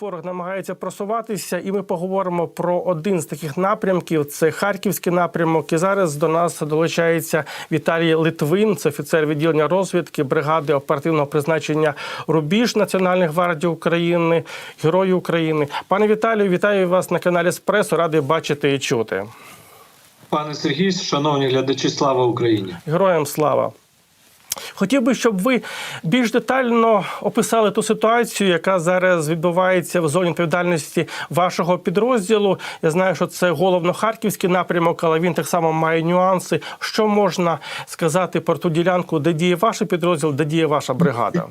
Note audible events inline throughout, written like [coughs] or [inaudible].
Ворог намагається просуватися, і ми поговоримо про один з таких напрямків. Це харківський напрямок. І зараз до нас долучається Віталій Литвин, це офіцер відділення розвідки бригади оперативного призначення Рубіж Національної гвардії України, Герої України. Пане Віталію, вітаю вас на каналі Спресо. Радий бачити і чути. Пане Сергій, шановні глядачі, слава Україні! Героям слава! Хотів би, щоб ви більш детально описали ту ситуацію, яка зараз відбувається в зоні відповідальності вашого підрозділу. Я знаю, що це головно-харківський напрямок, але він так само має нюанси. Що можна сказати про ту ділянку, де діє ваш підрозділ, де діє ваша бригада?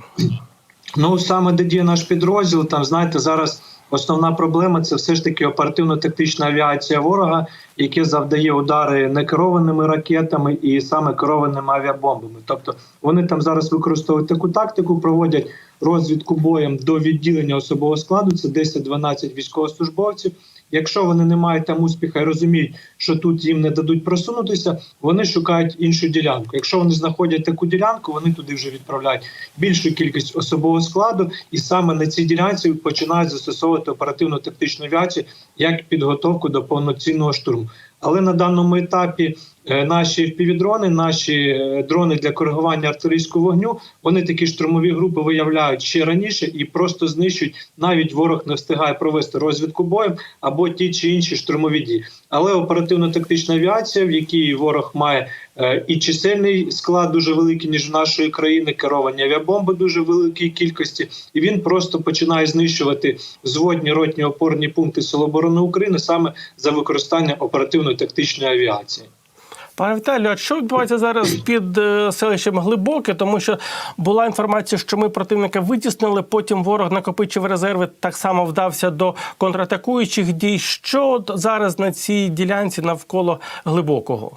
Ну саме де діє наш підрозділ, там знаєте, зараз основна проблема це все ж таки оперативно-тактична авіація ворога, яке завдає удари некерованими ракетами і саме керованими авіабомбами. Тобто вони там зараз використовують таку тактику, проводять розвідку боєм до відділення особового складу. Це 10-12 військовослужбовців. Якщо вони не мають там успіху і розуміють, що тут їм не дадуть просунутися, вони шукають іншу ділянку. Якщо вони знаходять таку ділянку, вони туди вже відправляють більшу кількість особового складу, і саме на цій ділянці починають застосовувати оперативно-тактичну авіацію як підготовку до повноцінного штурму. Але на даному етапі наші впівдрони, наші е, дрони для коригування артилерійського вогню, вони такі штурмові групи виявляють ще раніше і просто знищують. Навіть ворог не встигає провести розвідку боєм або ті чи інші штурмові дії. Але оперативно-тактична авіація, в якій ворог має е, і чисельний склад дуже великий, ніж в нашої країни, керовані авіабомби дуже великій кількості, і він просто починає знищувати зводні ротні опорні пункти Сил оборони України саме за використання оперативно-тактичної авіації. Пане Віталію, а що відбувається зараз під е, селищем Глибоке? Тому що була інформація, що ми противника витіснили. Потім ворог накопичив резерви, так само вдався до контратакуючих дій. Що зараз на цій ділянці навколо глибокого?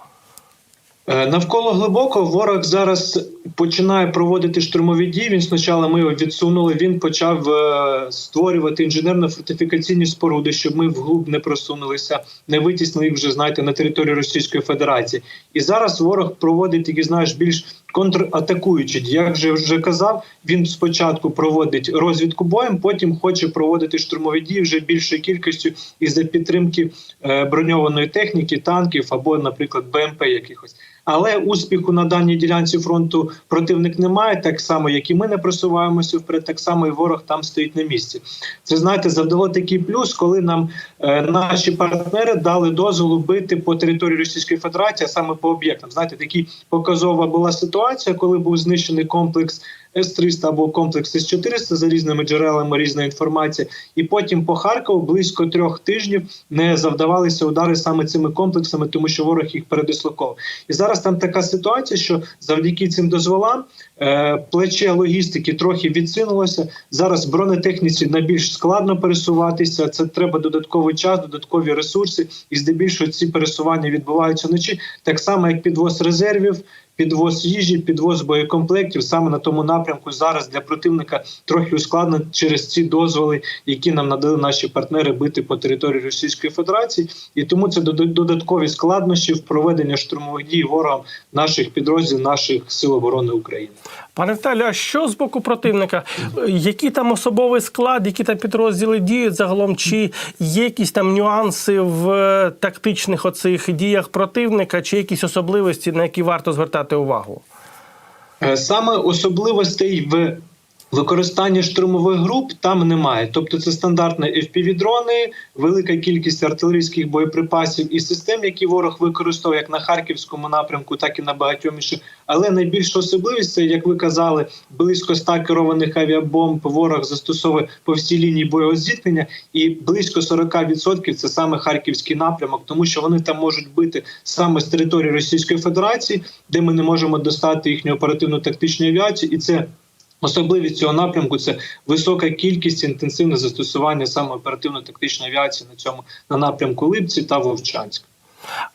Е, Навколо глибоко ворог зараз починає проводити штурмові дії. Він спочатку ми його відсунули. Він почав е, створювати інженерно-фортифікаційні споруди, щоб ми вглуб не просунулися, не витіснили їх вже знаєте на територію Російської Федерації. І зараз ворог проводить такі, знаєш, більш контратакуючі дії. Як же вже казав, він спочатку проводить розвідку боєм, потім хоче проводити штурмові дії вже більшою кількістю і за підтримки е, броньованої техніки, танків або, наприклад, БМП якихось. Але успіху на даній ділянці фронту противник не має, так само, як і ми не просуваємося вперед, так само і ворог там стоїть на місці. Це знаєте, завдало такий плюс, коли нам е, наші партнери дали дозволу бити по території Російської Федерації, а саме по об'єктам. Знаєте, такі показова була ситуація, коли був знищений комплекс. С-300 або комплекс С-400 за різними джерелами різної інформації, і потім по Харкову близько трьох тижнів не завдавалися удари саме цими комплексами, тому що ворог їх передислоковував. І зараз там така ситуація, що завдяки цим дозволам е, плече логістики трохи відсунулося. Зараз бронетехніці найбільш складно пересуватися. Це треба додатковий час, додаткові ресурси, і здебільшого ці пересування відбуваються вночі, так само як підвоз резервів. Підвоз їжі, підвоз боєкомплектів саме на тому напрямку зараз для противника трохи ускладнено через ці дозволи, які нам надали наші партнери бити по території Російської Федерації, і тому це дод- додаткові складнощі в проведенні штурмових дій ворогам наших підрозділів, наших сил оборони України. Пане Віталію, а що з боку противника? Які там особовий склад, які там підрозділи діють загалом? Чи є якісь там нюанси в е, тактичних оцих діях противника, чи якісь особливості, на які варто звертати увагу? Е, Саме особливостей в використанні штурмових груп там немає. Тобто це стандартні FPV-дрони, велика кількість артилерійських боєприпасів і систем, які ворог використовує як на харківському напрямку, так і на багатьом інших. Але найбільша особливість це, як ви казали, близько 100 керованих авіабомб ворог застосовує по всій лінії бойового зіткнення, і близько 40% це саме харківський напрямок, тому що вони там можуть бити саме з території Російської Федерації, де ми не можемо достати їхню оперативну тактичну авіацію, і це. Особливість цього напрямку це висока кількість інтенсивне застосування саме оперативно-тактичної авіації на цьому на напрямку Липці та Вовчанськ.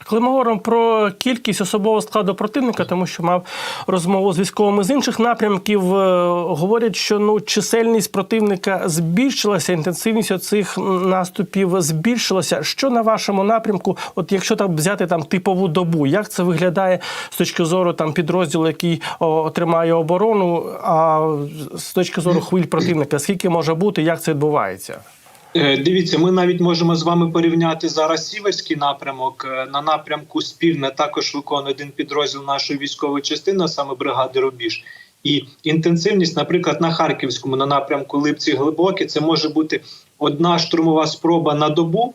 Коли ми говоримо про кількість особового складу противника, тому що мав розмову з військовими з інших напрямків, е, говорять, що ну чисельність противника збільшилася, інтенсивність цих наступів збільшилася. Що на вашому напрямку, от якщо там взяти там типову добу, як це виглядає з точки зору там підрозділу, який отримає оборону, а з точки зору хвиль противника, скільки може бути, як це відбувається? Е, Дивіться, ми навіть можемо з вами порівняти зараз сіверський напрямок. Е, На напрямку Спірне також виконує один підрозділ нашої військової частини, саме бригади Рубіж. І інтенсивність, наприклад, на Харківському, на напрямку Липці Глибокі, це може бути одна штурмова спроба на добу,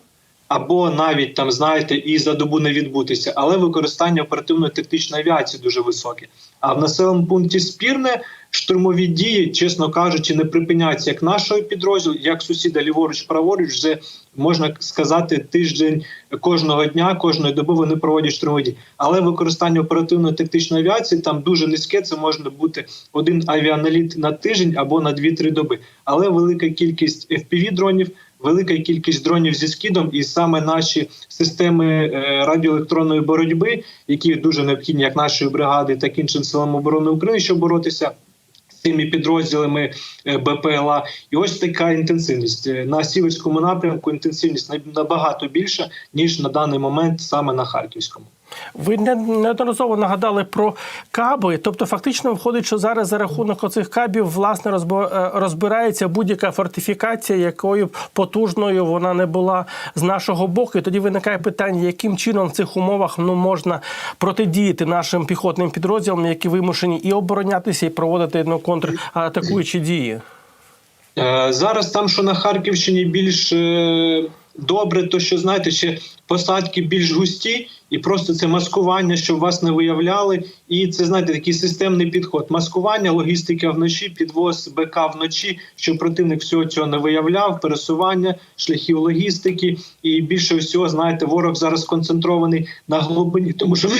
або навіть там, знаєте, і за добу не відбутися, але використання оперативної тактичної авіації дуже високе. А в населеному пункті Спірне штурмові дії, чесно кажучи, не припиняються як нашого підрозділу, як сусіда ліворуч, праворуч, вже можна сказати, тиждень кожного дня, кожної доби вони проводять штурмові дії. Але використання оперативної тактичної авіації там дуже низьке. Це може бути один авіаналіт на тиждень або на 2-3 доби. Але велика кількість fpv дронів велика кількість дронів зі скидом, і саме наші системи е, радіоелектронної боротьби, які дуже необхідні як нашої бригади, так і іншим силам оборони України, щоб боротися. Цими підрозділами е, БПЛА, і ось така інтенсивність Е, на сіверському напрямку. Інтенсивність набагато більша ніж на даний момент саме на харківському. Ви неодноразово нагадали про каби. Тобто, фактично виходить, що зараз за рахунок оцих кабів власне е, розбирається будь-яка фортифікація, якою потужною вона не була з нашого боку. І тоді виникає питання, яким чином в цих умовах ну можна протидіяти нашим піхотним підрозділам, які вимушені і оборонятися, і проводити ну, контратакуючі дії. Е, Зараз там, що на Харківщині більш е, добре, то що знаєте, ще посадки більш густі, і просто це маскування, щоб вас не виявляли. І це знаєте такий системний підход. Маскування, логістика вночі, підвоз БК вночі, щоб противник всього цього не виявляв, пересування, шляхів логістики. І більше всього, знаєте, ворог зараз концентрований на глибині, тому що. [clears throat]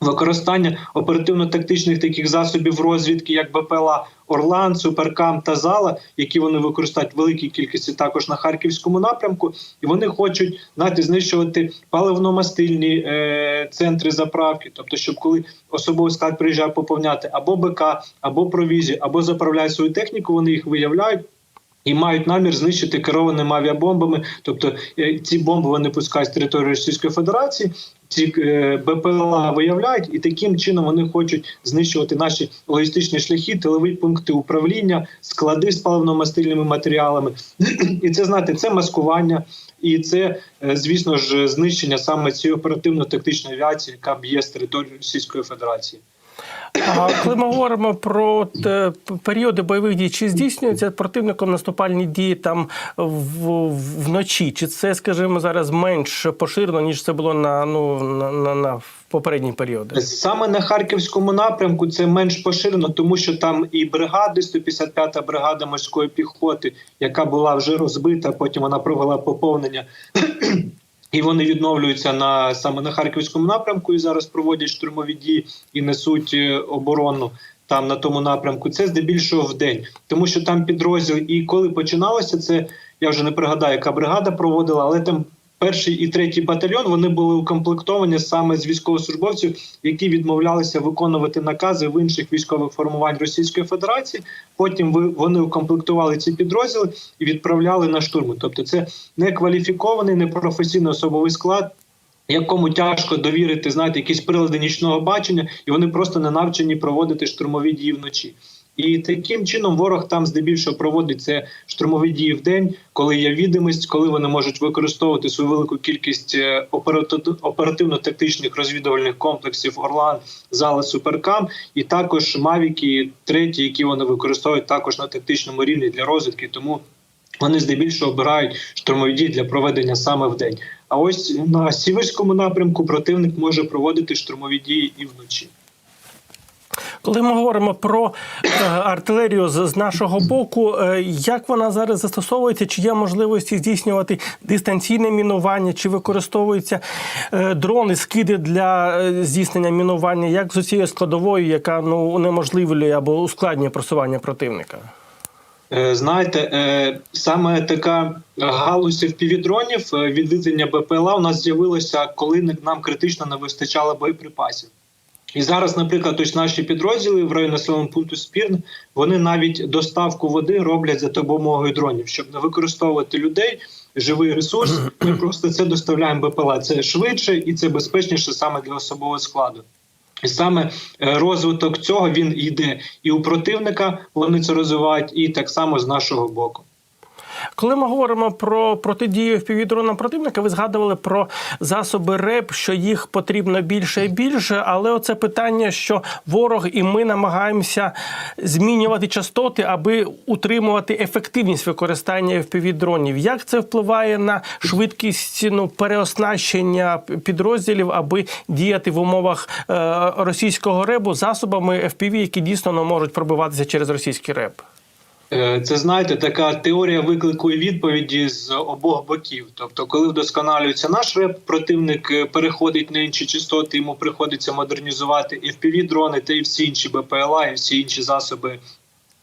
Використання оперативно-тактичних таких засобів розвідки, як БПЛА Орлан, Суперкам та Зала, які вони використають в великій кількості також на харківському напрямку, і вони хочуть знаєте, знищувати паливно-мастильні е, центри заправки. Тобто, щоб коли особовий склад приїжджає поповняти або БК, або провізію, або заправляють свою техніку, вони їх виявляють. І мають намір знищити керованими авіабомбами, тобто е, ці бомби вони пускають з території Російської Федерації. Ці е, БПЛА виявляють, і таким чином вони хочуть знищувати наші логістичні шляхи, тилові пункти управління, склади з паливно-мастильними матеріалами. [clears throat] І це знаєте, це маскування, і це, е, звісно ж, знищення саме цієї оперативно-тактичної авіації, яка б'є з території Російської Федерації. Коли ми говоримо про те, періоди бойових дій, чи здійснюються противником наступальні дії там в, вночі? Чи це, скажімо, зараз менш поширено, ніж це було на ну на, на, на попередні періоди? Саме на харківському напрямку це менш поширено, тому що там і бригади, 155-та бригада морської піхоти, яка була вже розбита, потім вона провела поповнення. І вони відновлюються на саме на харківському напрямку і зараз проводять штурмові дії і несуть е, оборону там на тому напрямку. Це здебільшого в день, тому що там підрозділ. І коли починалося це, я вже не пригадаю, яка бригада проводила, але там перший і третій батальйон вони були укомплектовані саме з військовослужбовців, які відмовлялися виконувати накази в інших військових формувань Російської Федерації. Потім вони укомплектували ці підрозділи і відправляли на штурми. Тобто, це некваліфікований, непрофесійний особовий склад. Якому тяжко довірити, знаєте, якісь прилади нічного бачення, і вони просто не навчені проводити штурмові дії вночі. І таким чином ворог там здебільшого проводить це штурмові дії в день, коли є відомість, коли вони можуть використовувати свою велику кількість е, оператив- оперативно-тактичних розвідувальних комплексів Орлан, Зала, Суперкам, і також Мавіки, треті, які вони використовують також на тактичному рівні для розвідки. Тому вони здебільшого обирають штурмові дії для проведення саме в день. А ось на сіверському напрямку противник може проводити штурмові дії і вночі. Коли ми говоримо про е, артилерію з, нашого боку, е, як вона зараз застосовується? Чи є можливості здійснювати дистанційне мінування, чи використовуються е, дрони, скиди для здійснення мінування, як з цією складовою, яка ну унеможливлює або ускладнює просування противника? Знаєте, саме така галузь впівдронів відведення БПЛА у нас з'явилося, коли нам критично не вистачало боєприпасів. І зараз, наприклад, ось наші підрозділи в районі населеного пункту Спірн, вони навіть доставку води роблять за допомогою дронів, щоб не використовувати людей, живий ресурс. [clears throat] Ми просто це доставляємо БПЛА. Це швидше і це безпечніше саме для особового складу. І саме е, розвиток цього він йде і у противника вони це розвивають, і так само з нашого боку. Коли ми говоримо про протидію впівдронам противника, ви згадували про засоби РЕП, що їх потрібно більше і більше. Але оце питання, що ворог і ми намагаємося змінювати частоти, аби утримувати ефективність використання впівдронів. Як це впливає на швидкість ну, переоснащення підрозділів, аби діяти в умовах е, російського ребу засобами FPV, які дійсно ну, можуть пробиватися через російський реб? Е, Це знаєте, така теорія виклику і відповіді з обох боків. Тобто, коли вдосконалюється наш реп, противник е, переходить на інші частоти, йому приходиться модернізувати і fpv дрони, та і всі інші БПЛА, і всі інші засоби.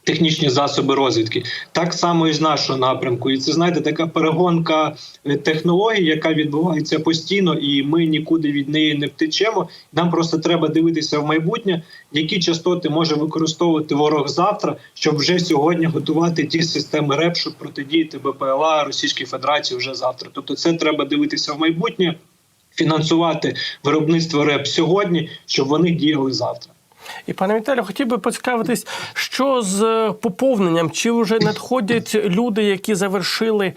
Технічні засоби розвідки так само і з нашого напрямку, і це знаєте така перегонка е, технологій, яка відбувається постійно, і ми нікуди від неї не втечемо. Нам просто треба дивитися в майбутнє, які частоти може використовувати ворог завтра, щоб вже сьогодні готувати ті системи РЕП, щоб протидіяти БПЛА Російської Федерації вже завтра. Тобто, це треба дивитися в майбутнє, фінансувати виробництво РЕП сьогодні, щоб вони діяли завтра. І пане Віталію, хотів би поцікавитись, що з поповненням, чи вже надходять люди, які завершили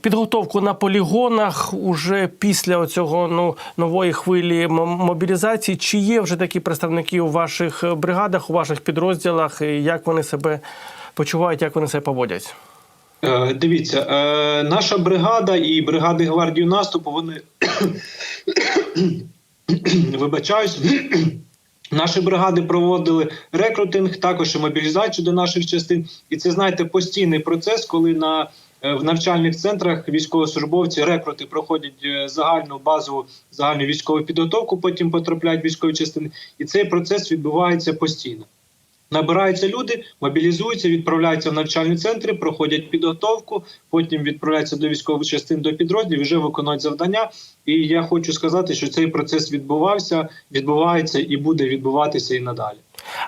підготовку на полігонах уже після цього ну нової хвилі мобілізації? Чи є вже такі представники у ваших бригадах, у ваших підрозділах? І як вони себе почувають, як вони себе поводять? Е, Дивіться, е, наша бригада і бригади гвардії наступу вони [coughs] вибачаюсь. Наші бригади проводили рекрутинг, також і мобілізацію до наших частин. І це знаєте постійний процес, коли на е, в навчальних центрах військовослужбовці рекрути проходять е, загальну базову загальну військову підготовку, потім потрапляють в військові частини, і цей процес відбувається постійно. Набираються люди, мобілізуються, відправляються в навчальні центри, проходять підготовку, потім відправляються до військових частин до підрозділів, вже виконують завдання. І я хочу сказати, що цей процес відбувався, відбувається і буде відбуватися і надалі.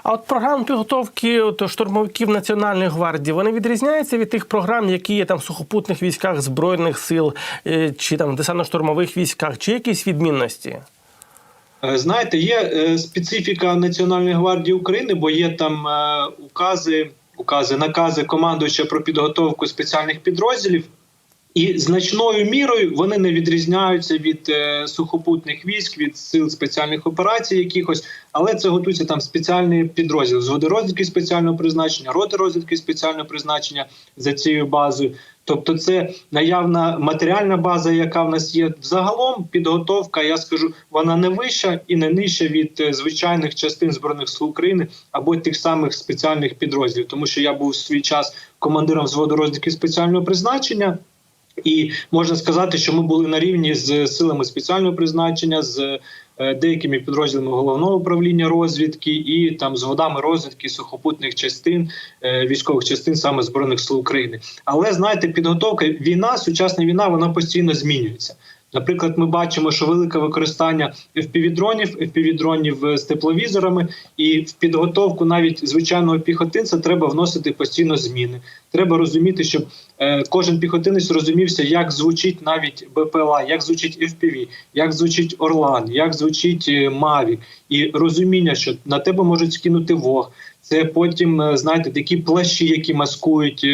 А от програми підготовки от, штурмовиків Національної гвардії вони відрізняються від тих програм, які є там в сухопутних військах збройних сил е, чи там в десантно-штурмових військах, чи якісь відмінності? Е, Знаєте, є е, специфіка Національної гвардії України, бо є там е, укази, укази, накази командуюча про підготовку спеціальних підрозділів. І значною мірою вони не відрізняються від е, сухопутних військ, від сил спеціальних операцій якихось, але це готується там спеціальний підрозділ зводи розвідки спеціального призначення, роти розвідки спеціального призначення за цією базою. Тобто, це наявна матеріальна база, яка в нас є. Загалом підготовка, я скажу, вона не вища і не нижча від е, звичайних частин збройних сил України або тих самих спеціальних підрозділів, тому що я був в свій час командиром взводу розвідки спеціального призначення. І можна сказати, що ми були на рівні з силами спеціального призначення, з е, деякими підрозділами головного управління розвідки і там з водами розвідки сухопутних частин е, військових частин саме збройних сил України. Але знаєте, підготовка війна, сучасна війна, вона постійно змінюється. Наприклад, ми бачимо, що велике використання FPV-дронів, FPV-дронів з тепловізорами, і в підготовку навіть звичайного піхотинця треба вносити постійно зміни. Треба розуміти, щоб е, кожен піхотинець розумівся, як звучить навіть БПЛА, як звучить FPV, як звучить Орлан, як звучить е, Мавік, і розуміння, що на тебе можуть скинути вог. Це потім, е, знаєте, такі плащі, які маскують.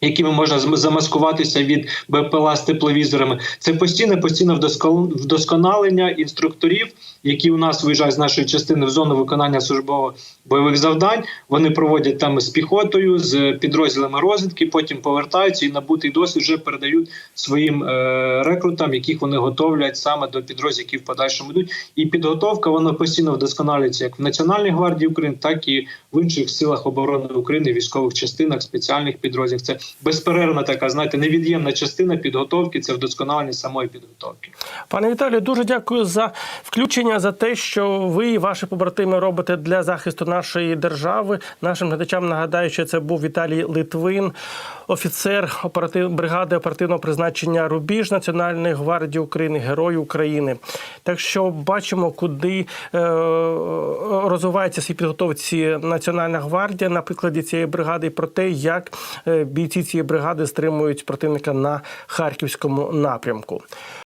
Якими можна замаскуватися від БПЛА з тепловізорами, це постійне постійне вдосконалення інструкторів, які у нас виїжджають з нашої частини в зону виконання службово бойових завдань. Вони проводять там з піхотою, з підрозділами розвідки, потім повертаються і набутий досвід вже передають своїм е- рекрутам, яких вони готовлять саме до підрозділів, які в подальшому йдуть. І підготовка вона постійно вдосконалюється як в Національній гвардії України, так і в інших силах оборони України, військових частинах, спеціальних підрозділах. Це безперервна така, знаєте, невід'ємна частина підготовки. Це вдосконалення самої підготовки. Пане Віталію, дуже дякую за включення за те, що ви і ваші побратими робите для захисту нашої держави. Нашим глядачам нагадаю, що це був Віталій Литвин, офіцер оператив бригади оперативного призначення Рубіж Національної гвардії України, Герой України. Так що бачимо, куди е, розвивається свій підготовці Національна гвардія на прикладі цієї бригади, і про те, як е, бійці цієї бригади стримують противника на харківському напрямку.